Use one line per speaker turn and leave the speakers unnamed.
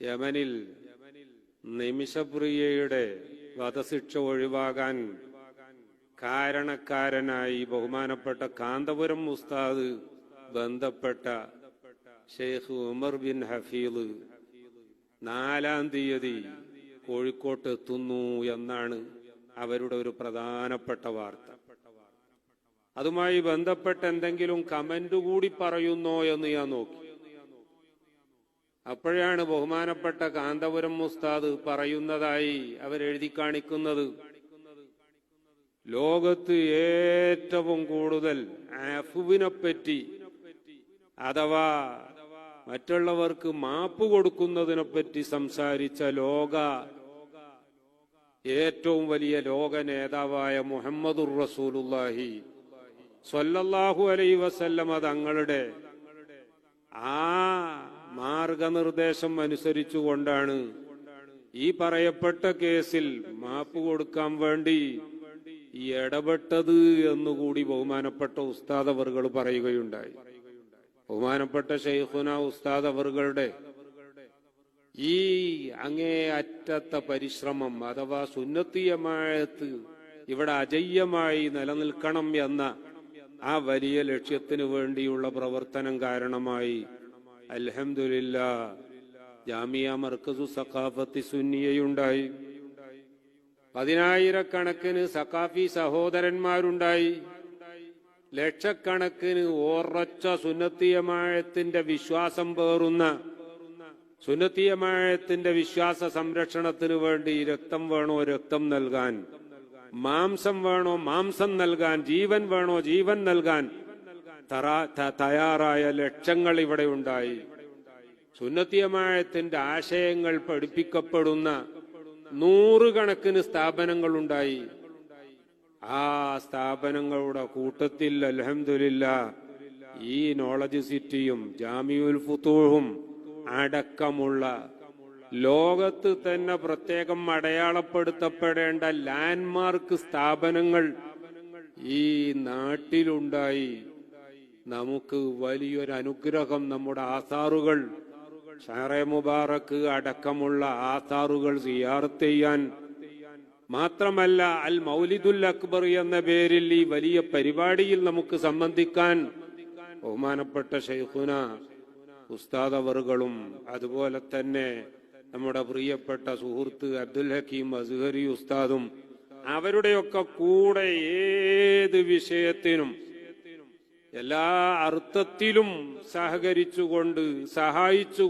യമനിൽ നിമിഷപ്രിയയുടെ വധശിക്ഷ ഒഴിവാകാൻ കാരണക്കാരനായി ബഹുമാനപ്പെട്ട കാന്തപുരം ഉസ്താദ് ബന്ധപ്പെട്ട ഷെയ്ഖ് ഉമർ ബിൻ ഹഫീദ് നാലാം തീയതി കോഴിക്കോട്ട് എത്തുന്നു എന്നാണ് അവരുടെ ഒരു പ്രധാനപ്പെട്ട വാർത്ത. അതുമായി ബന്ധപ്പെട്ട് എന്തെങ്കിലും കമന്റ് കൂടി പറയുന്നോ എന്ന് ഞാൻ നോക്കി. അപ്പോഴാണ് ബഹുമാനപ്പെട്ട കാന്തപുരം മുസ്താദ് പറയുന്നതായി അവരെഴുതി കാണിക്കുന്നത്. ലോകത്ത് ഏറ്റവും കൂടുതൽ അഫുവിനെ പറ്റി അഥവാ മറ്റുള്ളവർക്ക് മാപ്പ് കൊടുക്കുന്നതിനെ പറ്റി സംസാരിച്ച ലോക ഏറ്റവും വലിയ ലോക നേതാവായ മുഹമ്മദുർ റസൂലുല്ലാഹി സ്വല്ലല്ലാഹു അലൈ വസല്ലമ തങ്ങളുടെ ആ മാർഗനിർദ്ദേശം അനുസരിച്ചുകൊണ്ടാണ് ഈ പറയപ്പെട്ട കേസിൽ മാപ്പ് കൊടുക്കാൻ വേണ്ടി ഇടപെട്ടത് എന്നുകൂടി ബഹുമാനപ്പെട്ട ഉസ്താദ് അവറുകൾ പറയുകയുണ്ടായി. ബഹുമാനപ്പെട്ട ഷെയ്ഖുന ഉസ്താദ് അവറുകളുടെ ഈ അങ്ങേ അറ്റത്തെ പരിശ്രമം അഥവാ സുന്നത്തിയമായത്ത് ഇവിടെ അജയ്യമായി നിലനിൽക്കണം എന്ന ആ വലിയ ലക്ഷ്യത്തിനു വേണ്ടിയുള്ള പ്രവർത്തനം കാരണമായി അൽഹംദുലില്ല ജാമിയ മർക്കസു സഖാഫത്തി സുന്നിയയുണ്ടായി. പതിനായിരക്കണക്കിന് സഖാഫി സഹോദരന്മാരുണ്ടായി. ലക്ഷക്കണക്കിന് ഓറച്ച സുന്നത്തിയമായത്തിന്റെ വിശ്വാസം പേറുന്ന സുന്നത്തിയമായത്തിന്റെ വിശ്വാസ സംരക്ഷണത്തിന് വേണ്ടി രക്തം വേണോ രക്തം നൽകാൻ? മാംസം വേണോ മാംസം നൽകാൻ? ജീവൻ വേണോ ജീവൻ നൽകാൻ? തയ്യാറായ ലക്ഷങ്ങൾ ഇവിടെ ഉണ്ടായി. സുന്നത്തിയമായത്തിന്റെ ആശയങ്ങൾ പഠിപ്പിക്കപ്പെടുന്ന നൂറുകണക്കിന് സ്ഥാപനങ്ങൾ ഉണ്ടായി. ആ സ്ഥാപനങ്ങളുടെ കൂട്ടത്തിൽ അലഹമില്ല ഈ നോളജ് സിറ്റിയും ജാമിയുൽ ഫുത്തൂഹും അടക്കമുള്ള ലോകത്ത് തന്നെ പ്രത്യേകം അടയാളപ്പെടുത്തപ്പെടേണ്ട ലാൻഡ്മാർക്ക് സ്ഥാപനങ്ങൾ ഈ നാട്ടിലുണ്ടായി. നമുക്ക് വലിയൊരു അനുഗ്രഹം നമ്മുടെ ആസാറുകൾ. ഷാറെ മുബാറക്ക് അടക്കമുള്ള ആസാറുകൾ സിയാറത്ത് ചെയ്യാൻ മാത്രമല്ല അൽ മൗലിദുൽ അക്ബർ എന്ന പേരിൽ ഈ വലിയ പരിപാടിയിൽ നമുക്ക് സംബന്ധിക്കാൻ ബഹുമാനപ്പെട്ട ഷെയ്ഖുന ഉസ്താദവറുകളും അതുപോലെ തന്നെ നമ്മുടെ പ്രിയപ്പെട്ട സുഹൃത്ത് അബ്ദുൽ ഹക്കീം അസ്ഹരി ഉസ്താദും അവരുടെയൊക്കെ കൂടെ ഏത് വിഷയത്തിനും എല്ലാ അർത്ഥത്തിലും സഹകരിച്ചുകൊണ്ട് സഹായിച്ചുകൊണ്ട്